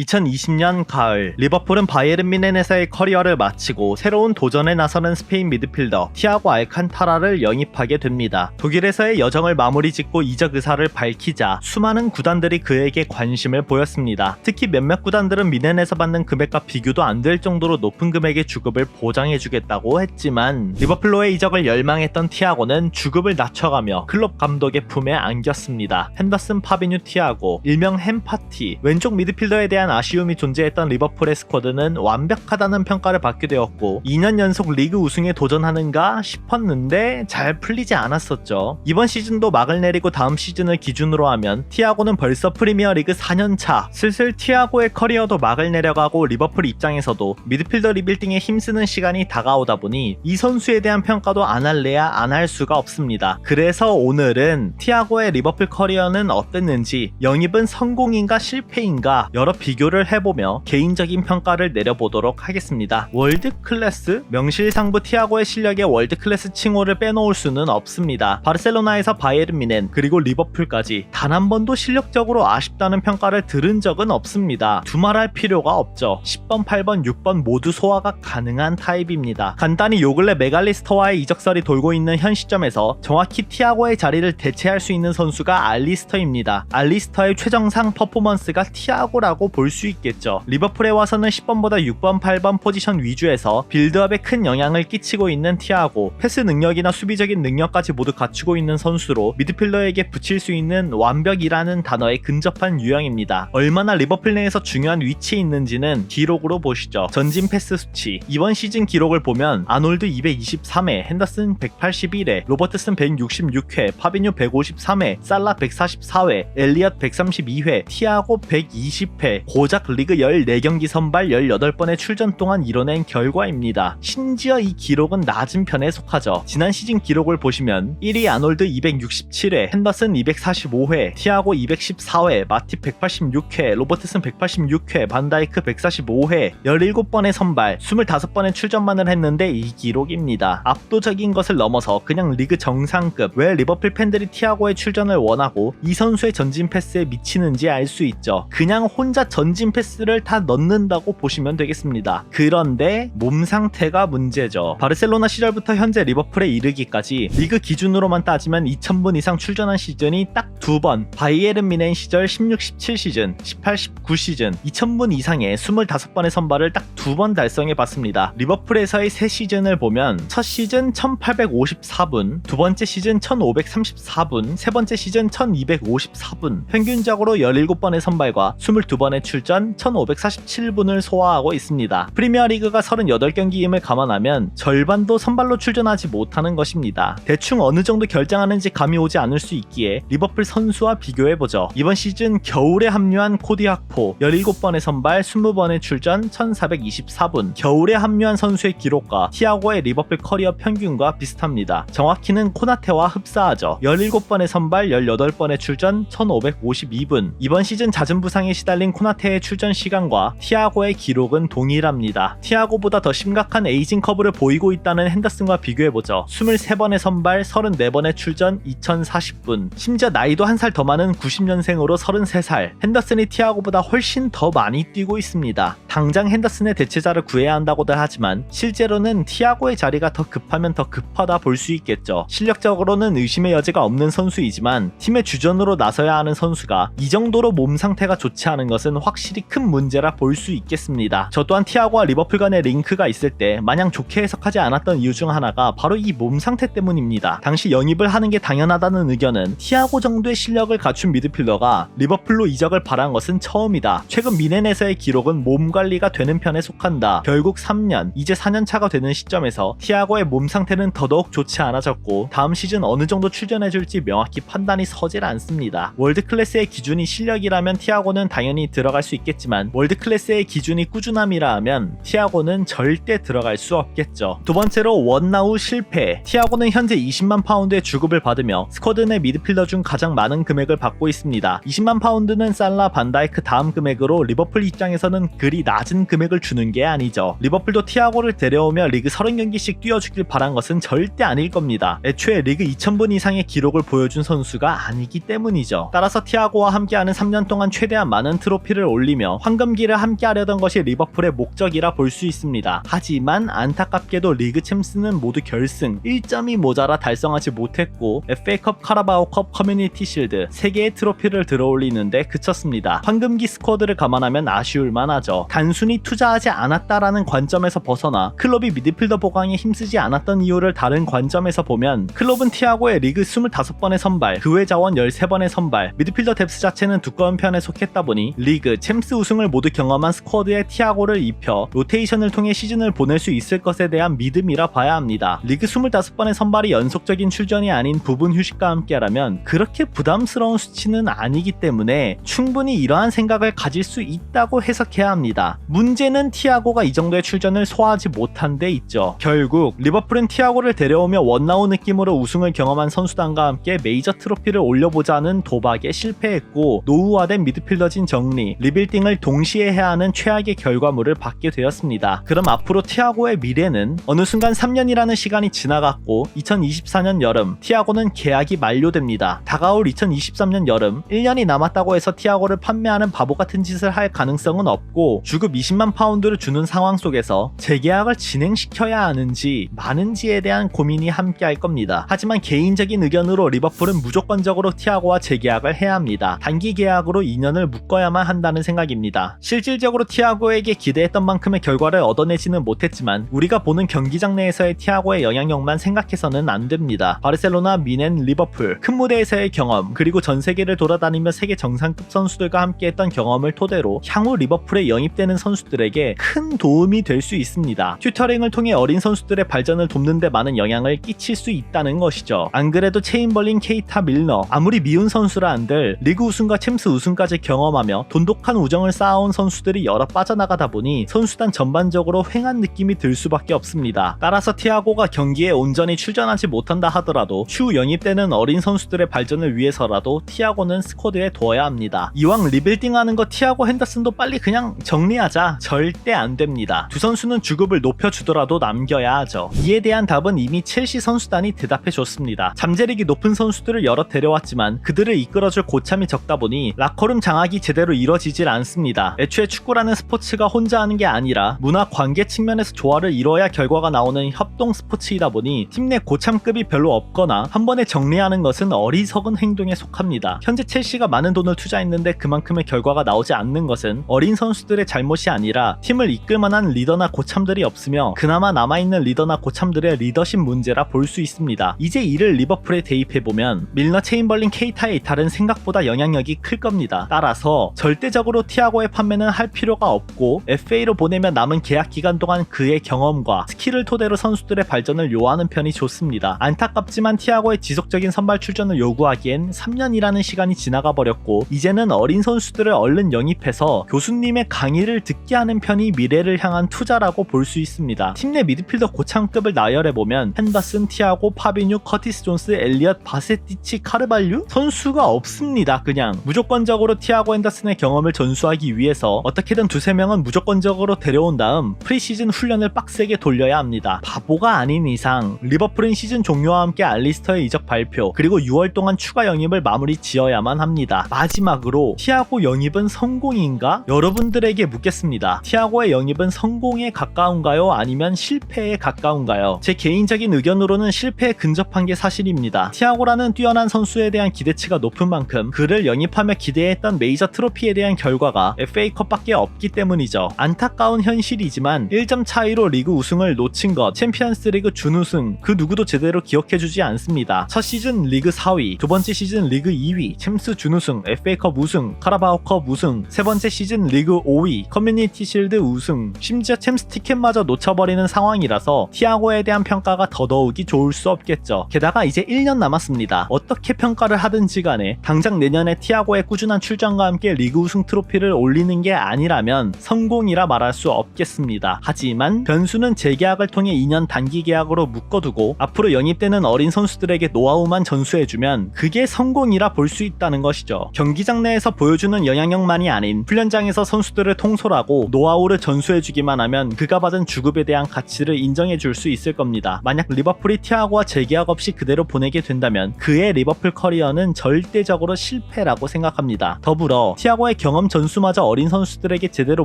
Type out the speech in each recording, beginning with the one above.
2020년 가을 리버풀은 바이에른 미넨에서의 커리어를 마치고 새로운 도전에 나서는 스페인 미드필더 티아고 알칸타라를 영입하게 됩니다. 독일에서의 여정을 마무리 짓고 이적 의사를 밝히자 수많은 구단들이 그에게 관심을 보였습니다. 특히 몇몇 구단들은 미넨에서 받는 금액과 비교도 안 될 정도로 높은 금액의 주급을 보장해주겠다고 했지만 리버풀로의 이적을 열망했던 티아고는 주급을 낮춰가며 클럽 감독의 품에 안겼습니다. 핸더슨 파비뉴 티아고, 일명 햄파티, 왼쪽 미드필더에 대한 아쉬움이 존재했던 리버풀의 스쿼드는 완벽하다는 평가를 받게 되었고 2년 연속 리그 우승에 도전하는가 싶었는데 잘 풀리지 않았었죠. 이번 시즌도 막을 내리고 다음 시즌을 기준으로 하면 티아고는 벌써 프리미어리그 4년차 슬슬 티아고의 커리어도 막을 내려가고 리버풀 입장에서도 미드필더 리빌딩에 힘쓰는 시간이 다가오다 보니 이 선수에 대한 평가도 안 할래야 안 할 수가 없습니다. 그래서 오늘은 티아고의 리버풀 커리어는 어땠는지 영입은 성공인가 실패인가 여러 비교 를 해보며 개인적인 평가를 내려보도록 하겠습니다. 월드 클래스? 명실상부 티아고의 실력에 월드 클래스 칭호를 빼놓을 수는 없습니다. 바르셀로나에서 바이에른 미넨 그리고 리버풀까지 단 한 번도 실력적으로 아쉽다는 평가를 들은 적은 없습니다. 두말할 필요가 없죠. 10번, 8번, 6번 모두 소화가 가능한 타입입니다. 간단히 요 근래 메갈리스터와의 이적설이 돌고 있는 현 시점에서 정확히 티아고의 자리를 대체할 수 있는 선수가 알리스터입니다. 알리스터의 최정상 퍼포먼스가 티아고라고 볼수 있겠죠. 리버풀에 와서는 10번보다 6번, 8번 포지션 위주에서 빌드업에 큰 영향을 끼치고 있는 티아고, 패스 능력이나 수비적인 능력까지 모두 갖추고 있는 선수로 미드필더에게 붙일 수 있는 완벽이라는 단어에 근접한 유형입니다. 얼마나 리버풀 내에서 중요한 위치에 있는지는 기록으로 보시죠. 전진 패스 수치. 이번 시즌 기록을 보면 아놀드 223회, 핸더슨 181회, 로버트슨 166회, 파비뉴 153회, 살라 144회, 엘리엇 132회, 티아고 120회, 고작 리그 14경기 선발 18번의 출전 동안 이뤄낸 결과입니다. 심지어 이 기록은 낮은 편에 속하죠. 지난 시즌 기록을 보시면 1위 아놀드 267회, 핸더슨 245회, 티아고 214회, 마티 186회, 로버트슨 186회, 반다이크 145회, 17번의 선발, 25번의 출전만을 했는데 이 기록입니다. 압도적인 것을 넘어서 그냥 리그 정상급, 왜 리버풀 팬들이 티아고의 출전을 원하고 이 선수의 전진 패스에 미치는지 알 수 있죠. 그냥 혼자 전진 패스를 다 넣는다고 보시면 되겠습니다. 그런데 몸 상태가 문제죠. 바르셀로나 시절부터 현재 리버풀에 이르기까지 리그 기준으로만 따지면 2000분 이상 출전한 시즌이 딱 두 번, 바이에른 미넨 시절 16, 17 시즌, 18, 19 시즌, 2000분 이상의 25번의 선발을 딱 두 번 달성해 봤습니다. 리버풀에서의 세 시즌을 보면 첫 시즌 1854분, 두 번째 시즌 1534분, 세 번째 시즌 1254분, 평균적으로 17번의 선발과 22번의 출전 1547분을 소화하고 있습니다. 프리미어리그가 38경기임을 감안하면 절반도 선발로 출전하지 못하는 것입니다. 대충 어느 정도 결정하는지 감이 오지 않을 수 있기에 리버풀 선수와 비교해보죠. 이번 시즌 겨울에 합류한 코디 학포 17번의 선발 20번의 출전 1424분 겨울에 합류한 선수의 기록과 티아고의 리버풀 커리어 평균과 비슷합니다. 정확히는 코나테와 흡사하죠. 17번의 선발 18번의 출전 1552분 이번 시즌 잦은 부상에 시달린 코나테 의 출전 시간과 티아고의 기록은 동일합니다. 티아고보다 더 심각한 에이징 커브를 보이고 있다는 핸더슨과 비교해보죠. 23번의 선발 34번의 출전 2040분 심지어 나이도 한 살 더 많은 90년생으로 33살 핸더슨이 티아고보다 훨씬 더 많이 뛰고 있습니다. 당장 핸더슨의 대체자를 구해야 한다고들 하지만 실제로는 티아고의 자리가 더 급하면 더 급하다 볼 수 있겠죠. 실력적으로는 의심의 여지가 없는 선수이지만 팀의 주전으로 나서야 하는 선수가 이 정도로 몸 상태가 좋지 않은 것은 확 실히 큰 문제라 볼 수 있겠습니다. 저 또한 티아고와 리버풀 간의 링크가 있을 때 마냥 좋게 해석하지 않았던 이유 중 하나가 바로 이 몸 상태 때문입니다. 당시 영입을 하는 게 당연하다는 의견은 티아고 정도의 실력을 갖춘 미드필더가 리버풀로 이적을 바란 것은 처음이다. 최근 미넨에서의 기록은 몸 관리가 되는 편에 속한다. 결국 3년, 이제 4년 차가 되는 시점에서 티아고의 몸 상태는 더더욱 좋지 않아졌고 다음 시즌 어느 정도 출전해줄지 명확히 판단이 서질 않습니다. 월드 클래스의 기준이 실력이라면 티아고는 당연히 들어갈 들어갈 수 있겠지만 월드 클래스의 기준이 꾸준함이라 하면 티아고는 절대 들어갈 수 없겠죠. 두 번째로 원나우 실패. 티아고는 현재 20만 파운드의 주급을 받으며 스쿼드 내 미드필더 중 가장 많은 금액을 받고 있습니다. 20만 파운드는 살라 반다이크 다음 금액으로 리버풀 입장에서는 그리 낮은 금액을 주는 게 아니죠. 리버풀도 티아고를 데려오며 리그 30경기씩 뛰어주길 바란 것은 절대 아닐 겁니다. 애초에 리그 2000분 이상의 기록을 보여준 선수가 아니기 때문이죠. 따라서 티아고와 함께하는 3년 동안 최대한 많은 트로피를 올리며 황금기를 함께하려던 것이 리버풀의 목적이라 볼 수 있습니다. 하지만 안타깝게도 리그 챔스는 모두 결승 1점이 모자라 달성하지 못했고 FA컵, 카라바오컵, 커뮤니티 실드 3개의 트로피를 들어올리는데 그쳤습니다. 황금기 스쿼드를 감안하면 아쉬울 만하죠. 단순히 투자하지 않았다라는 관점에서 벗어나 클럽이 미드필더 보강에 힘쓰지 않았던 이유를 다른 관점에서 보면 클럽은 티아고의 리그 25번의 선발, 그 외 자원 13번의 선발, 미드필더 뎁스 자체는 두꺼운 편에 속했다 보니 리그, 챔스 우승을 모두 경험한 스쿼드에 티아고를 입혀 로테이션을 통해 시즌을 보낼 수 있을 것에 대한 믿음이라 봐야 합니다. 리그 25번의 선발이 연속적인 출전이 아닌 부분 휴식과 함께라면 그렇게 부담스러운 수치는 아니기 때문에 충분히 이러한 생각을 가질 수 있다고 해석해야 합니다. 문제는 티아고가 이 정도의 출전을 소화하지 못한 데 있죠. 결국 리버풀은 티아고를 데려오며 원나우 느낌으로 우승을 경험한 선수단과 함께 메이저 트로피를 올려보자는 도박에 실패했고 노후화된 미드필더진 정리, 리빌딩을 동시에 해야 하는 최악의 결과물을 받게 되었습니다. 그럼 앞으로 티아고의 미래는 어느 순간 3년이라는 시간이 지나갔고 2024년 여름 티아고는 계약이 만료됩니다. 다가올 2023년 여름 1년이 남았다고 해서 티아고를 판매하는 바보 같은 짓을 할 가능성은 없고 주급 20만 파운드를 주는 상황 속에서 재계약을 진행시켜야 하는지 마는지에 대한 고민이 함께 할 겁니다. 하지만 개인적인 의견으로 리버풀은 무조건적으로 티아고와 재계약을 해야 합니다. 단기 계약으로 2년을 묶어야만 한다 는 생각입니다. 실질적으로 티아고에게 기대했던 만큼의 결과를 얻어내지는 못했지만 우리가 보는 경기장 내에서의 티아고의 영향력만 생각해서는 안 됩니다. 바르셀로나, 미넨, 리버풀 큰 무대에서의 경험 그리고 전 세계를 돌아다니며 세계 정상급 선수들과 함께했던 경험을 토대로 향후 리버풀에 영입되는 선수들에게 큰 도움이 될 수 있습니다. 튜터링을 통해 어린 선수들의 발전을 돕는 데 많은 영향을 끼칠 수 있다는 것이죠. 안 그래도 체인벌린, 케이타, 밀너 아무리 미운 선수라 한들 리그 우승과 챔스 우승까지 경험하며 돈독 한 우정을 쌓아온 선수들이 여러 빠져나가다 보니 선수단 전반적으로 횡한 느낌이 들 수밖에 없습니다. 따라서 티아고가 경기에 온전히 출전하지 못한다 하더라도 추후 영입되는 어린 선수들의 발전을 위해서라도 티아고는 스쿼드에 둬야 합니다. 이왕 리빌딩하는 거 티아고 핸더슨도 빨리 그냥 정리하자 절대 안 됩니다. 두 선수는 주급을 높여주더라도 남겨야 하죠. 이에 대한 답은 이미 첼시 선수단이 대답해 줬습니다. 잠재력이 높은 선수들을 여러 데려왔지만 그들을 이끌어줄 고참이 적다 보니 라커룸 장악이 제대로 이뤄지 질 않습니다. 애초에 축구라는 스포츠가 혼자 하는 게 아니라 문화 관계 측면에서 조화를 이뤄야 결과가 나오는 협동 스포츠이다 보니 팀 내 고참급이 별로 없거나 한 번에 정리하는 것은 어리석은 행동에 속합니다. 현재 첼시가 많은 돈을 투자했는데 그만큼의 결과가 나오지 않는 것은 어린 선수들의 잘못이 아니라 팀을 이끌 만한 리더나 고참들이 없으며 그나마 남아있는 리더나 고참들의 리더십 문제라 볼 수 있습니다. 이제 이를 리버풀에 대입해보면 밀너 체인벌린 케이타에 이탈은 생각보다 영향력이 클 겁니다. 따라서 절대적 으로 티아고의 판매는 할 필요가 없고 FA로 보내면 남은 계약 기간 동안 그의 경험과 스킬을 토대로 선수들의 발전을 요하는 편이 좋습니다. 안타깝지만 티아고의 지속적인 선발 출전을 요구하기엔 3년이라는 시간이 지나가 버렸고 이제는 어린 선수들을 얼른 영입해서 교수님의 강의를 듣게 하는 편이 미래를 향한 투자라고 볼 수 있습니다. 팀 내 미드필더 고참급을 나열해 보면 핸더슨, 티아고, 파비뉴, 커티스 존스, 엘리엇, 바세티치, 카르발류 선수가 없습니다. 그냥 무조건적으로 티아고 핸더슨의 경험을 전수하기 위해서 어떻게든 두세 명은 무조건적으로 데려온 다음 프리시즌 훈련을 빡세게 돌려야 합니다. 바보가 아닌 이상 리버풀은 시즌 종료와 함께 알리스터의 이적 발표 그리고 6월 동안 추가 영입을 마무리 지어야만 합니다. 마지막으로 티아고 영입은 성공인가? 여러분들에게 묻겠습니다. 티아고의 영입은 성공에 가까운가요? 아니면 실패에 가까운가요? 제 개인적인 의견으로는 실패에 근접한 게 사실입니다. 티아고라는 뛰어난 선수에 대한 기대치가 높은 만큼 그를 영입하며 기대했던 메이저 트로피에 대한 결과가 FA컵밖에 없기 때문이죠. 안타까운 현실이지만 1점 차이로 리그 우승을 놓친 것, 챔피언스 리그 준우승 그 누구도 제대로 기억해주지 않습니다. 첫 시즌 리그 4위, 두 번째 시즌 리그 2위, 챔스 준우승, FA컵 우승, 카라바오컵 우승, 세 번째 시즌 리그 5위, 커뮤니티 실드 우승, 심지어 챔스 티켓마저 놓쳐버리는 상황이라서 티아고에 대한 평가가 더더욱이 좋을 수 없겠죠. 게다가 이제 1년 남았습니다. 어떻게 평가를 하든지 간에 당장 내년에 티아고의 꾸준한 출전과 함께 리그 우승 우승 트로피를 올리는 게 아니라면 성공이라 말할 수 없겠습니다. 하지만 변수는 재계약을 통해 2년 단기 계약으로 묶어두고 앞으로 영입되는 어린 선수들에게 노하우만 전수해주면 그게 성공이라 볼 수 있다는 것이죠. 경기장 내에서 보여주는 영향력만이 아닌 훈련장에서 선수들을 통솔하고 노하우를 전수해주기만 하면 그가 받은 주급에 대한 가치를 인정해줄 수 있을 겁니다. 만약 리버풀이 티아고와 재계약 없이 그대로 보내게 된다면 그의 리버풀 커리어는 절대적으로 실패라고 생각합니다. 더불어 티아고의 경험 전수마저 어린 선수들에게 제대로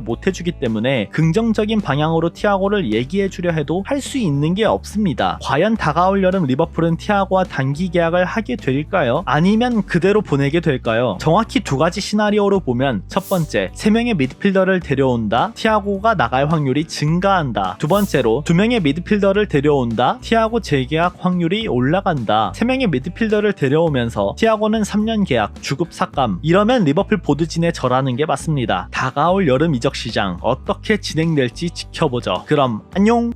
못해주기 때문에 긍정적인 방향으로 티아고를 얘기해주려 해도 할 수 있는 게 없습니다. 과연 다가올 여름 리버풀은 티아고와 단기 계약을 하게 될까요? 아니면 그대로 보내게 될까요? 정확히 두 가지 시나리오로 보면 첫 번째, 세 명의 미드필더를 데려온다. 티아고가 나갈 확률이 증가한다. 두 번째로 두 명의 미드필더를 데려온다. 티아고 재계약 확률이 올라간다. 세 명의 미드필더를 데려오면서 티아고는 3년 계약, 주급 삭감. 이러면 리버풀 보드진에 절 하는 게 맞습니다. 다가올 여름 이적 시장 어떻게 진행될지 지켜보죠. 그럼 안녕.